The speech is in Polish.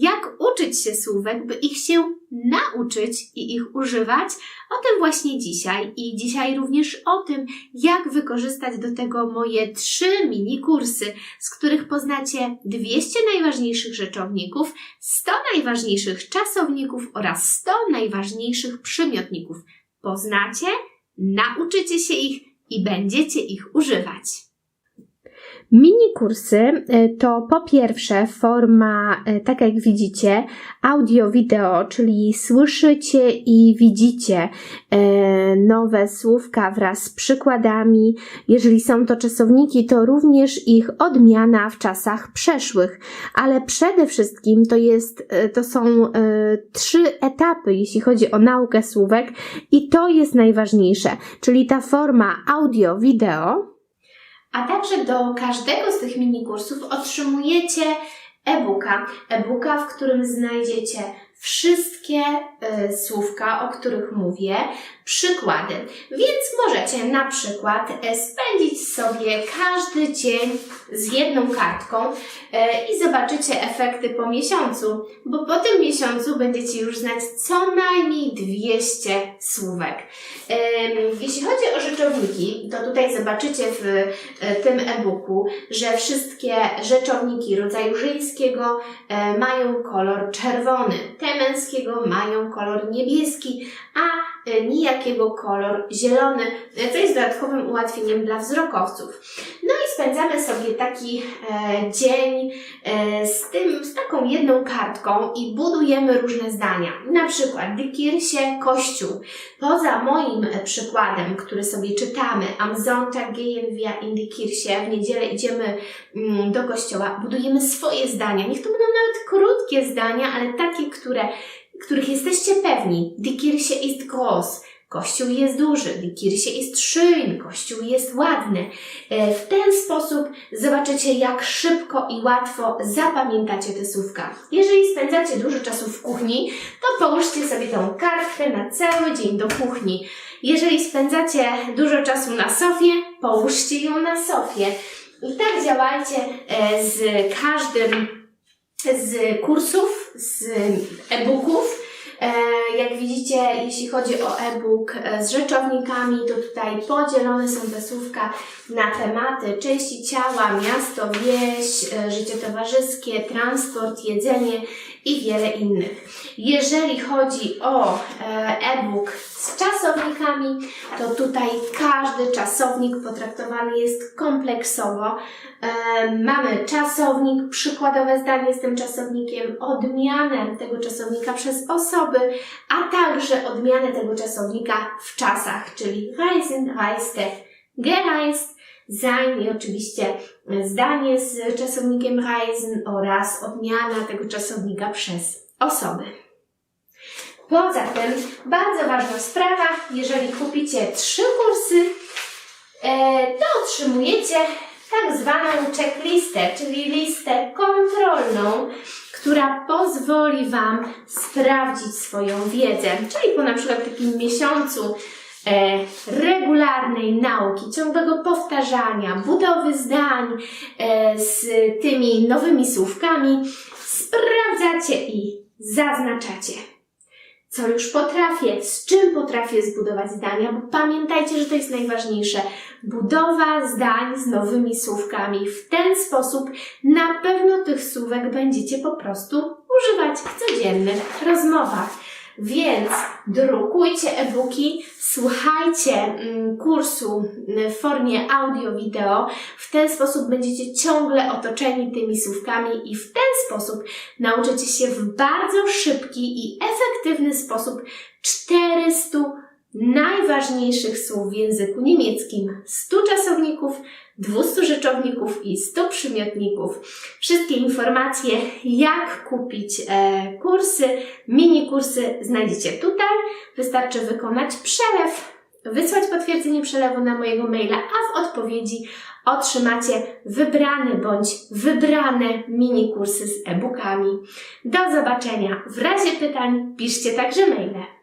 jak uczyć się słówek, by ich się nauczyć i ich używać. O tym właśnie dzisiaj i dzisiaj również o tym, jak wykorzystać do tego moje trzy mini kursy, z których poznacie 200 najważniejszych rzeczowników, 100 najważniejszych czasowników oraz 100 najważniejszych przymiotników. Poznacie, nauczycie się ich i będziecie ich używać. Mini kursy e, to po pierwsze forma, e, tak jak widzicie, audio-wideo, czyli słyszycie i widzicie e, nowe słówka wraz z przykładami. Jeżeli są to czasowniki, to również ich odmiana w czasach przeszłych, ale przede wszystkim to jest, to są trzy etapy, jeśli chodzi o naukę słówek i to jest najważniejsze, czyli ta forma audio-wideo, a także do każdego z tych mini kursów otrzymujecie e-booka. E-booka, w którym znajdziecie wszystkie y, słówka, o których mówię, przykłady. Więc możecie na przykład e, spędzić sobie każdy dzień z jedną kartką e, i zobaczycie efekty po miesiącu, bo po tym miesiącu będziecie już znać co najmniej 200 słówek. E, jeśli chodzi o rzeczowniki, to tutaj zobaczycie w e, tym e-booku, że wszystkie rzeczowniki rodzaju żeńskiego e, mają kolor czerwony, te męskiego mają kolor niebieski, a nijakiego kolor zielony, e, co jest dodatkowym ułatwieniem dla wzrokowców. No i spędzamy sobie taki e, dzień e, z, tym, z taką jedną kartką i budujemy różne zdania. Na przykład Dykirsie Kościół. Poza moim e, przykładem, który sobie czytamy, Am Sonntag gehen wir in w niedzielę idziemy mm, do kościoła, budujemy swoje zdania. Niech to będą nawet krótkie zdania, ale takie, które których jesteście pewni. Die Kirche ist groß. Kościół jest duży, die Kirche ist schön, Kościół jest ładny. E, w ten sposób zobaczycie, jak szybko i łatwo zapamiętacie te słówka. Jeżeli spędzacie dużo czasu w kuchni, to połóżcie sobie tą kartkę na cały dzień do kuchni. Jeżeli spędzacie dużo czasu na sofie, połóżcie ją na sofie. I tak działajcie e, z każdym z kursów, z e-booków. E, jak widzicie, jeśli chodzi o e-book e, z rzeczownikami, to tutaj podzielone są te słówka na tematy części ciała, miasto, wieś, e, życie towarzyskie, transport, jedzenie i wiele innych. Jeżeli chodzi o e-book czasownikami, to tutaj każdy czasownik potraktowany jest kompleksowo. Mamy czasownik, przykładowe zdanie z tym czasownikiem, odmianę tego czasownika przez osoby, a także odmianę tego czasownika w czasach, czyli reisen, reiste, gereist, sein i oczywiście zdanie z czasownikiem reisen oraz odmiana tego czasownika przez osoby. Poza tym, bardzo ważna sprawa, jeżeli kupicie trzy kursy, e, to otrzymujecie tak zwaną checklistę, czyli listę kontrolną, która pozwoli Wam sprawdzić swoją wiedzę. Czyli po na przykład takim miesiącu e, regularnej nauki, ciągłego powtarzania, budowy zdań e, z tymi nowymi słówkami, sprawdzacie i zaznaczacie co już potrafię, z czym potrafię zbudować zdania, bo pamiętajcie, że to jest najważniejsze. Budowa zdań z nowymi słówkami. W ten sposób na pewno tych słówek będziecie po prostu używać w codziennych rozmowach. Więc drukujcie e-booki, słuchajcie mm, kursu w formie audio-wideo. W ten sposób będziecie ciągle otoczeni tymi słówkami i w ten sposób nauczycie się w bardzo szybki i efektywny sposób 400 najważniejszych słów w języku niemieckim, 100 czasowników, 200 rzeczowników i 100 przymiotników. Wszystkie informacje, jak kupić e, kursy, mini kursy znajdziecie tutaj. Wystarczy wykonać przelew, wysłać potwierdzenie przelewu na mojego maila, a w odpowiedzi otrzymacie wybrany bądź wybrane mini kursy z e-bookami. Do zobaczenia. W razie pytań piszcie także maile.